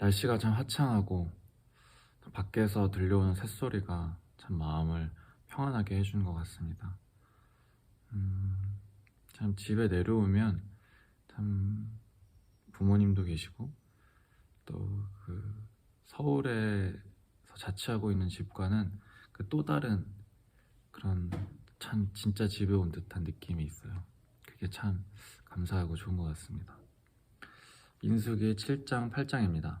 날씨가 참 화창하고 밖에서 들려오는 새소리가 참 마음을 평안하게 해주는 것 같습니다. 음, 참 집에 내려오면 참 부모님도 계시고 또 그 서울에서 자취하고 있는 집과는 그 또 다른 그런 참 진짜 집에 온 듯한 느낌이 있어요. 그게 참 감사하고 좋은 것 같습니다. 민수기 7장 8장입니다.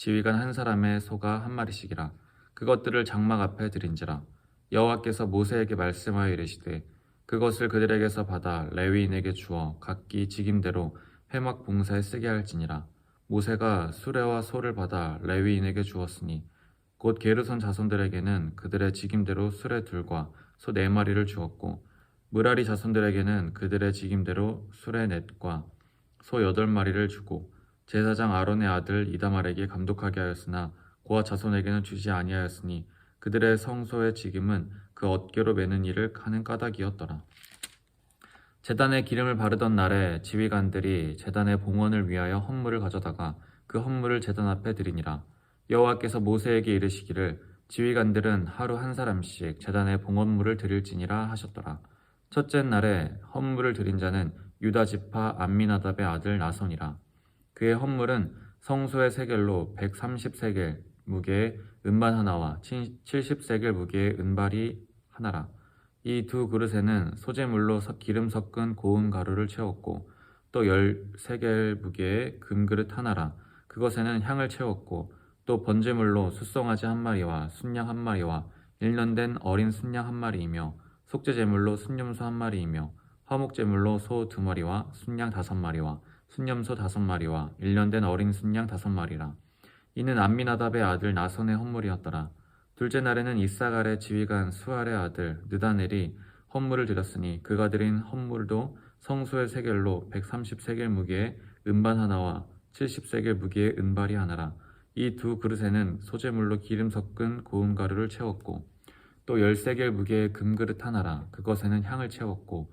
지휘관 한 사람의 소가 한 마리씩이라 그것들을 장막 앞에 드린지라 여호와께서 모세에게 말씀하여 이르시되 그것을 그들에게서 받아 레위인에게 주어 각기 직임대로 회막 봉사에 쓰게 할지니라. 모세가 수레와 소를 받아 레위인에게 주었으니 곧 게르손 자손들에게는 그들의 직임대로 수레 둘과 소 네 마리를 주었고 무라리 자손들에게는 그들의 직임대로 수레 넷과 소 여덟 마리를 주고 제사장 아론의 아들 이다말에게 감독하게 하였으나 고아 자손에게는 주지 아니하였으니 그들의 성소의 직임은 그 어깨로 매는 일을 하는 까닭이었더라. 제단에 기름을 바르던 날에 지휘관들이 제단의 봉헌을 위하여 헌물을 가져다가 그 헌물을 제단 앞에 드리니라. 여호와께서 모세에게 이르시기를 지휘관들은 하루 한 사람씩 제단에 봉헌물을 드릴지니라 하셨더라. 첫째 날에 헌물을 드린 자는 유다 지파 암미나답의 아들 나손이라. 그의 헌물은 성소의 세겔로 130세겔 무게의 은반 하나와 70세겔 무게의 은발이 하나라. 이 두 그릇에는 소재물로 서- 기름 섞은 고운 가루를 채웠고 또 10세겔 무게의 금그릇 하나라. 그것에는 향을 채웠고 또 번제물로 숫송아지 한 마리와 순양 한 마리와 1년 된 어린 순양 한 마리이며 속죄제물로 순념소 한 마리이며 화목제물로 소 두 마리와 순양 다섯 마리와 순념소 다섯 마리와 1년 된 어린 순양 다섯 마리라. 이는 암미나답의 아들 나손의 헌물이었더라. 둘째 날에는 이사갈의 지휘관 수알의 아들 느다넬이 헌물을 드렸으니 그가 드린 헌물도 성소의 세겔로 130세겔 무게의 은반 하나와 70세겔 무게의 은발이 하나라. 이 두 그릇에는 소재물로 기름 섞은 고운 가루를 채웠고 또 10세겔 무게의 금그릇 하나라. 그것에는 향을 채웠고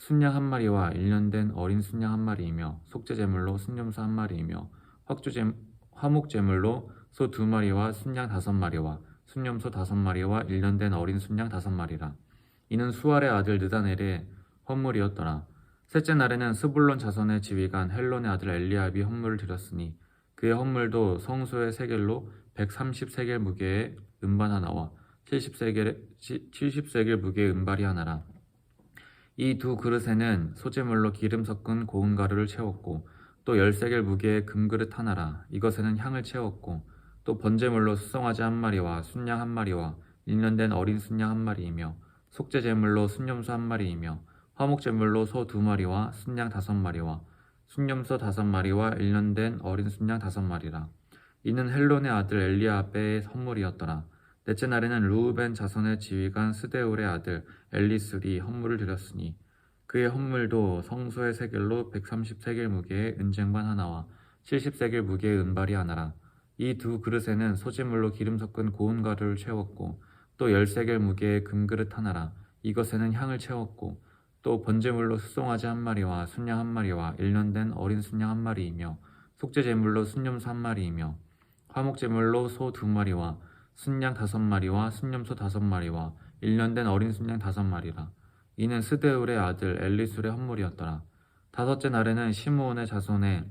순양 한 마리와 1년 된 어린 순양 한 마리이며 속죄제물로 순념소 한 마리이며 확주제 화목제물로 소 두 마리와 순양 다섯 마리와 순념소 다섯 마리와 1년 된 어린 순양 다섯 마리라. 이는 수알의 아들 느다넬의 헌물이었더라. 셋째 날에는 스불론 자손의 지휘관 헬론의 아들 엘리압이 헌물을 드렸으니 그의 헌물도 성소의 세겔로 130세겔 무게의 은반 하나와 70세겔, 70세겔 무게의 은발이 하나라. 이 두 그릇에는 소재물로 기름 섞은 고운 가루를 채웠고 또 열세겔 무게의 금그릇 하나라. 이것에는 향을 채웠고 또 번제물로 수송아지 한 마리와 순양 한 마리와 1년 된 어린 순양 한 마리이며 속죄제물로 순념소 한 마리이며 화목제물로 소 두 마리와 순양 다섯 마리와 순념소 다섯 마리와 1년 된 어린 순양 다섯 마리라. 이는 헬론의 아들 엘리아베의 선물이었더라. 넷째 날에는 루우벤 자손의 지휘관 스데울의 아들 엘리술이 헌물을 드렸으니 그의 헌물도 성소의 세겔로 130세겔 무게의 은쟁반 하나와 70세겔 무게의 은발이 하나라. 이 두 그릇에는 소재물로 기름 섞은 고운 가루를 채웠고 또 10세겔 무게의 금그릇 하나라. 이것에는 향을 채웠고 또 번제물로 수송아지 한 마리와 순양 한 마리와 1년 된 어린 순양 한 마리이며 속죄제물로 순념소 한 마리이며 화목제물로 소 두 마리와 순양 다섯 마리와 순념소 다섯 마리와 1년 된 어린 순양 다섯 마리라. 이는 스데울의 아들 엘리술의 헌물이었더라. 다섯째 날에는 시므온의 자손의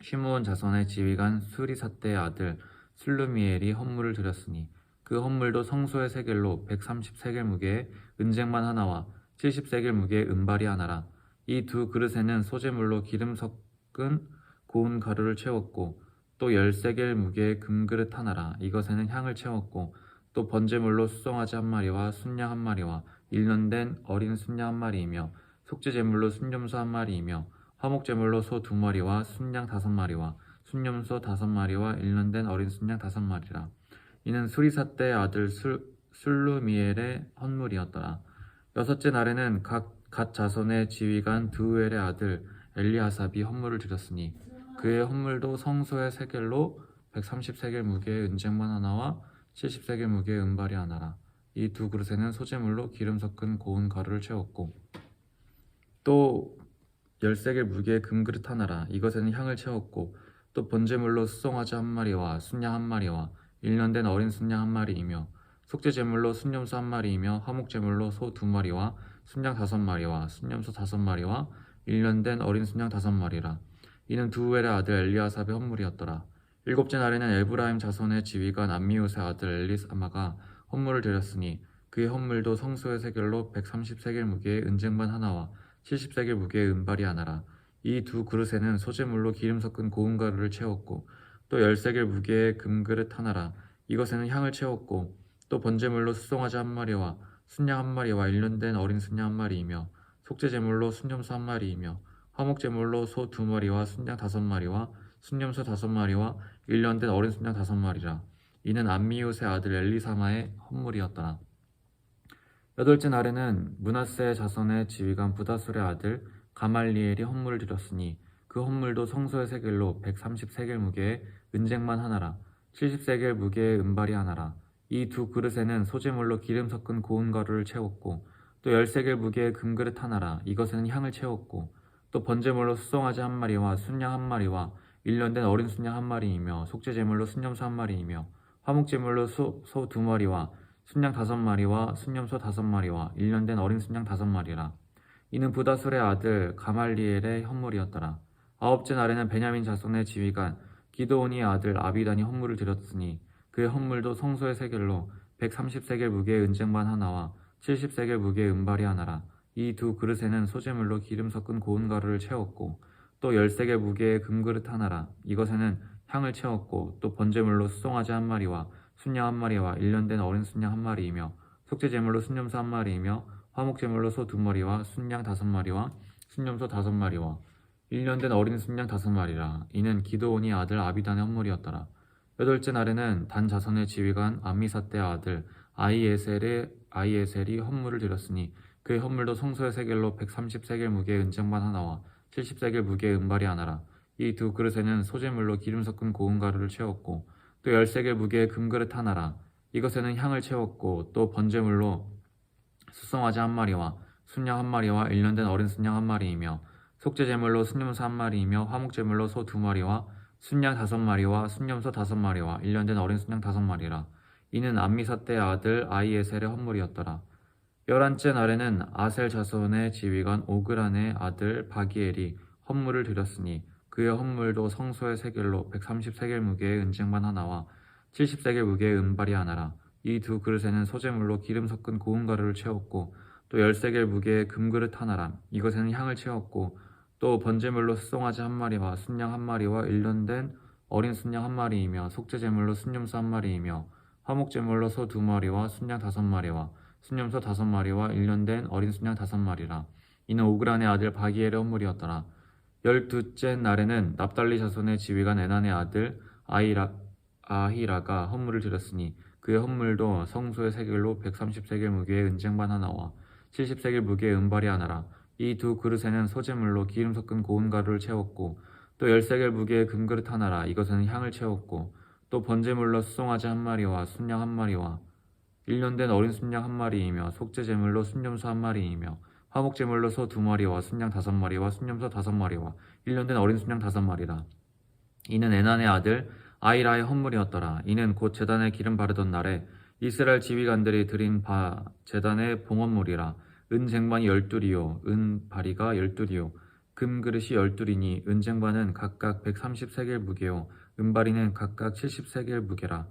시므온 자손의 지휘관 수리사떼의 아들 슬루미엘이 헌물을 드렸으니 그 헌물도 성소의 세겔로 130세겔 무게의 은쟁만 하나와 70세겔 무게의 은발이 하나라. 이 두 그릇에는 소재물로 기름 섞은 고운 가루를 채웠고 또 10세겔 무게의 금그릇 하나라. 이것에는 향을 채웠고 또 번제물로 수송아지 한 마리와 순양 한 마리와 1년 된 어린 순양 한 마리이며 속죄제물로 순념소 한 마리이며 화목제물로 소 두 마리와 순양 다섯 마리와 순념소 다섯 마리와 1년 된 어린 순양 다섯 마리라. 이는 수리사 때의 아들 술, 술루미엘의 헌물이었더라. 여섯째 날에는 각, 갓 자손의 지휘관 드우엘의 아들 엘리아삽이 헌물을 드렸으니 그의 헌물도 성소의 세겔로 130세겔 무게의 은쟁반 하나와 70세겔 무게의 은발이 하나라. 이 두 그릇에는 소재물로 기름 섞은 고운 가루를 채웠고 또 열세겔 무게의 금그릇 하나라. 이것에는 향을 채웠고 또 번제물로 수송아지 한 마리와 순양 한 마리와 일년된 어린 순양 한 마리이며 속죄제물로 순념소 한 마리이며 화목제물로 소 두 마리와 순양 다섯 마리와 순념소 다섯 마리와 일년된 어린 순양 다섯 마리라. 이는 두우엘의 아들 엘리아삽의 헌물이었더라. 일곱째 날에는 에브라임 자손의 지휘관 암미우스의 아들 엘리사마가 헌물을 드렸으니 그의 헌물도 성소의 세겔로 130세겔 무게의 은쟁반 하나와 70세겔 무게의 은발이 하나라. 이 두 그릇에는 소재물로 기름 섞은 고운 가루를 채웠고 또 열세겔 무게의 금그릇 하나라. 이것에는 향을 채웠고 또 번제물로 수송아지 한 마리와 순양 한 마리와 일년된 어린 순양 한 마리이며 속죄제물로 순념소 한 마리이며 화목제물로 소 두 마리와 순양 다섯 마리와 순념소 다섯 마리와 일년된 어린 순양 다섯 마리라. 이는 암미웃의 아들 엘리사마의 헌물이었더라. 여덟째 날에는 문하세의 자손의 지휘관 부다술의 아들 가말리엘이 헌물을 드렸으니 그 헌물도 성소의 세겔로 130세겔 무게의 은쟁만 하나라 70세겔 무게의 은발이 하나라 이 두 그릇에는 소재물로 기름 섞은 고운 가루를 채웠고 또 열세겔 무게의 금그릇 하나라 이것에는 향을 채웠고 또 번제물로 수송아지 한 마리와 순양 한 마리와 일년된 어린 순양 한 마리이며 속죄제물로 순념소 한 마리이며 화목제물로 소 두 마리와 순양 다섯 마리와 순념소 다섯 마리와 일년된 어린 순양 다섯 마리라. 이는 부다술의 아들 가말리엘의 헌물이었더라. 아홉째 날에는 베냐민 자손의 지휘관 기도온이의 아들 아비단이 헌물을 드렸으니 그의 헌물도 성소의 세겔로 130세겔 무게의 은쟁반 하나와 70세겔 무게의 은발이 하나라. 이 두 그릇에는 소재물로 기름 섞은 고운 가루를 채웠고 또 열세겔 무게의 금그릇 하나라. 이것에는 향을 채웠고 또 번제물로 수송아지 한 마리와 순양 한 마리와 일년된 어린 순양 한 마리이며 속죄제물로 순념소 한 마리이며 화목제물로 소 두 마리와 순양 다섯 마리와 순념소 다섯 마리와 일년된 어린 순양 다섯 마리라 이는 기도온이 아들 아비단의 헌물이었더라 여덟째 날에는 단 자손의 지휘관 암미사떼의 아들 아이에셀의 아이에셀이 헌물을 드렸으니 그의 헌물도 성소의 세겔로 130세겔 무게의 은쟁반 하나와 70세겔 무게의 은발이 하나라 이 두 그릇에는 소재물로 기름 섞은 고운 가루를 채웠고 또 열세겔 무게의 금그릇 하나라. 이것에는 향을 채웠고 또 번제물로 수송아지 한 마리와 순양 한 마리와 일년된 어린 순양 한 마리이며 속죄제물로 순념소 한 마리이며 화목제물로 소 두 마리와 순양 다섯 마리와 순념소 다섯 마리와 일년된 어린 순양 다섯 마리라. 이는 암미사 때의 아들 아이에셀의 헌물이었더라. 열한째 날에는 아셀 자손의 지휘관 오그란의 아들 바기엘이 헌물을 드렸으니 그의 헌물도 성소의 세겔로 130세겔 무게의 은쟁반 하나와 70세겔 무게의 은발이 하나라. 이 두 그릇에는 소재물로 기름 섞은 고운 가루를 채웠고 또 열세겔 무게의 금그릇 하나라. 이것에는 향을 채웠고 또 번제물로 수송아지 한 마리와 순양 한 마리와 일년된 어린 순양 한 마리이며 속죄제물로 순념소 한 마리이며 화목제물로 소 두 마리와 순양 다섯 마리와 순념소 다섯 마리와 일년된 어린 순양 다섯 마리라. 이는 오그란의 아들 바기엘의 헌물이었더라. 열두째 날에는 납달리 자손의 지휘관 에난의 아들 아이라, 아히라가 헌물을 드렸으니 그의 헌물도 성소의 세겔로 130세겔 무게의 은쟁반 하나와 70세겔 무게의 은발이 하나라 이 두 그릇에는 소재물로 기름 섞은 고운 가루를 채웠고 또 열세겔 무게의 금그릇 하나라 이것에는 향을 채웠고 또 번제물로 수송아지 한 마리와 순양 한 마리와 일년된 어린 순양 한 마리이며 속죄 제물로 순념소 한 마리이며 화목 제물로 소 두 마리와 순양 다섯 마리와 순념소 다섯 마리와 일년된 어린 순양 다섯 마리라. 이는 에난의 아들 아이라의 헌물이었더라. 이는 곧 제단에 기름 바르던 날에 이스라엘 지휘관들이 드린 바 제단의 봉헌물이라. 은 쟁반이 열둘이요, 은 바리가 열둘이요, 금 그릇이 열둘이니 은 쟁반은 각각 130세겔 무게요, 은바리는 각각 70세겔 무게라.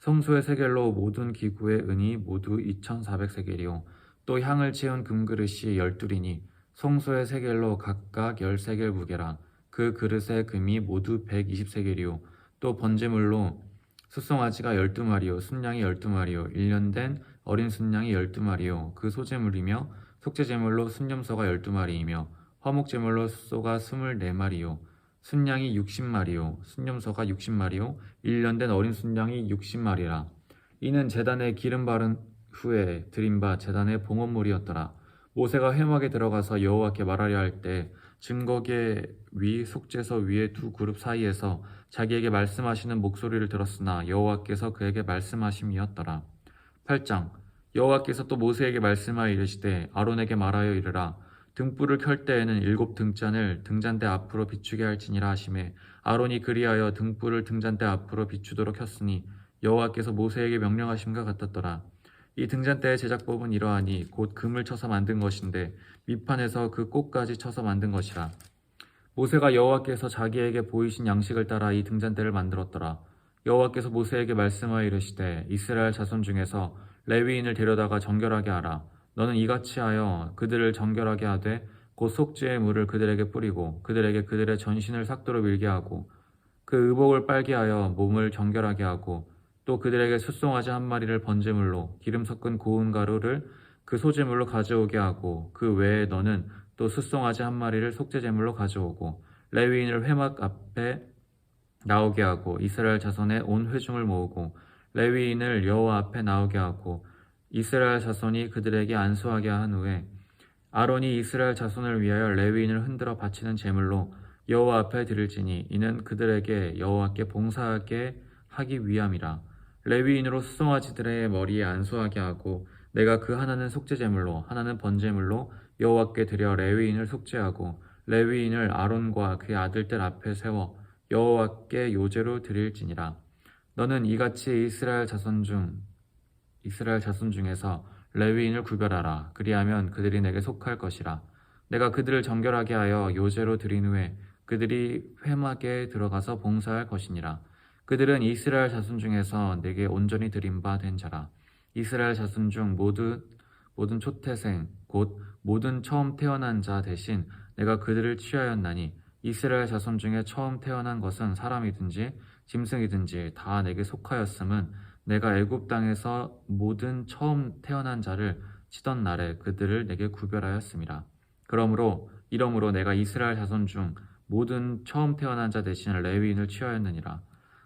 성소의 세겔로 모든 기구의 은이 모두 2,400세겔이요. 또 향을 채운 금그릇이 열둘이니 성소의 세겔로 각각 열세겔 무게라. 그 그릇의 금이 모두 120세겔이요. 또 번제물로 숫송아지가 열두 마리요. 순양이 열두 마리요. 일년된 어린 순양이 열두 마리요. 그 소제물이며 속죄제물로 순념소가 열두 마리이며 화목제물로 숫소가 스물네 마리요 순양이 육십 마리요 순념소가 육십 마리요 일년된 어린 순양이 육십 마리라 이는 제단에 기름 바른 후에 드린 바 제단의 봉헌물이었더라. 모세가 회막에 들어가서 여호와께 말하려 할 때 증거계 위 속죄서 위에 두 그룹 사이에서 자기에게 말씀하시는 목소리를 들었으나 여호와께서 그에게 말씀하심이었더라. 8장 여호와께서 또 모세에게 말씀하여 이르시되 아론에게 말하여 이르라 등불을 켤 때에는 일곱 등잔을 등잔대 앞으로 비추게 할지니라 하심에 아론이 그리하여 등불을 등잔대 앞으로 비추도록 켰으니 여호와께서 모세에게 명령하심과 같았더라. 이 등잔대의 제작법은 이러하니 곧 금을 쳐서 만든 것인데 밑판에서 그 꼭까지 쳐서 만든 것이라. 모세가 여호와께서 자기에게 보이신 양식을 따라 이 등잔대를 만들었더라. 여호와께서 모세에게 말씀하여 이르시되 이스라엘 자손 중에서 레위인을 데려다가 정결하게 하라. 너는 이같이 하여 그들을 정결하게 하되 곧 속죄의 물을 그들에게 뿌리고 그들에게 그들의 전신을 삭도로 밀게 하고 그 의복을 빨게 하여 몸을 정결하게 하고 또 그들에게 숫송아지 한 마리를 번제물로 기름 섞은 고운 가루를 그 소제물로 가져오게 하고 그 외에 너는 또 숫송아지 한 마리를 속죄제물로 가져오고 레위인을 회막 앞에 나오게 하고 이스라엘 자손의 온 회중을 모으고 레위인을 여호와 앞에 나오게 하고 이스라엘 자손이 그들에게 안수하게 한 후에 아론이 이스라엘 자손을 위하여 레위인을 흔들어 바치는 제물로 여호와 앞에 드릴지니 이는 그들에게 여호와께 봉사하게 하기 위함이라. 레위인으로 수송아지들의 머리에 안수하게 하고 내가 그 하나는 속죄 제물로 하나는 번제물로 여호와께 드려 레위인을 속죄하고 레위인을 아론과 그의 아들들 앞에 세워 여호와께 요제로 드릴지니라. 너는 이같이 이스라엘 자손 중 이스라엘 자손 중에서 레위인을 구별하라. 그리하면 그들이 내게 속할 것이라. 내가 그들을 정결하게 하여 요제로 드린 후에 그들이 회막에 들어가서 봉사할 것이니라. 그들은 이스라엘 자손 중에서 내게 온전히 드린 바 된 자라. 이스라엘 자손 중 모든 모든 초태생 곧 모든 처음 태어난 자 대신 내가 그들을 취하였나니 이스라엘 자손 중에 처음 태어난 것은 사람이든지 짐승이든지 다 내게 속하였음은 내가 애굽 땅에서 모든 처음 태어난 자를 치던 날에 그들을 내게 구별하였음이라. 그러므로 이러므로 내가 이스라엘 자손 중 모든 처음 태어난 자 대신 레위인을 취하였느니라.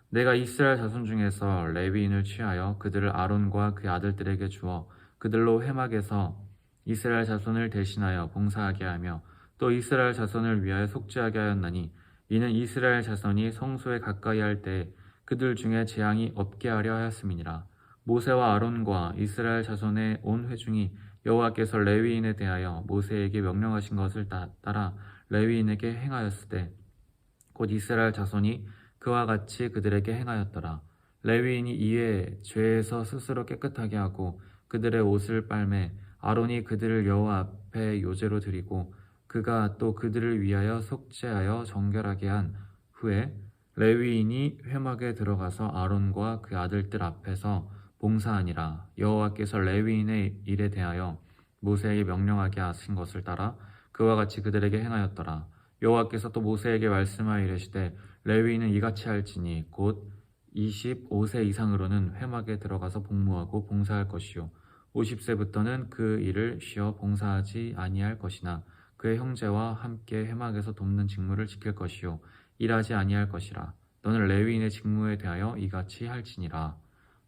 내가 이스라엘 자손 중에서 레위인을 취하여 그들을 아론과 그 아들들에게 주어 그들로 회막에서 이스라엘 자손을 대신하여 봉사하게 하며 또 이스라엘 자손을 위하여 속죄하게 하였나니 이는 이스라엘 자손이 성소에 가까이 할 때 그들 중에 재앙이 없게 하려 하였음이니라 모세와 아론과 이스라엘 자손의 온 회중이 여호와께서 레위인에 대하여 모세에게 명령하신 것을 따- 따라 레위인에게 행하였을 때곧 이스라엘 자손이 그와 같이 그들에게 행하였더라. 레위인이 이에 죄에서 스스로 깨끗하게 하고 그들의 옷을 빨매 아론이 그들을 여호와 앞에 요제로 드리고 그가 또 그들을 위하여 속죄하여 정결하게 한 후에 레위인이 회막에 들어가서 아론과 그 아들들 앞에서 봉사하니라. 여호와께서 레위인의 일에 대하여 모세에게 명령하게 하신 것을 따라 그와 같이 그들에게 행하였더라. 여호와께서 또 모세에게 말씀하여 이르시되 레위인은 이같이 할지니 곧 25세 이상으로는 회막에 들어가서 복무하고 봉사할 것이요. 50세부터는 그 일을 쉬어 봉사하지 아니할 것이나 그의 형제와 함께 회막에서 돕는 직무를 지킬 것이요 일하지 아니할 것이라 너는 레위인의 직무에 대하여 이같이 할지니라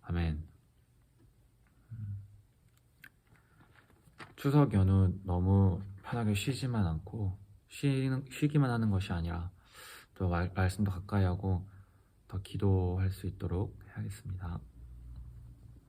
아멘 음. 추석 연휴 너무 편하게 쉬지만 않고 쉬는, 쉬기만 하는 것이 아니라 또 말, 말씀도 가까이 하고 더 기도할 수 있도록 해야겠습니다.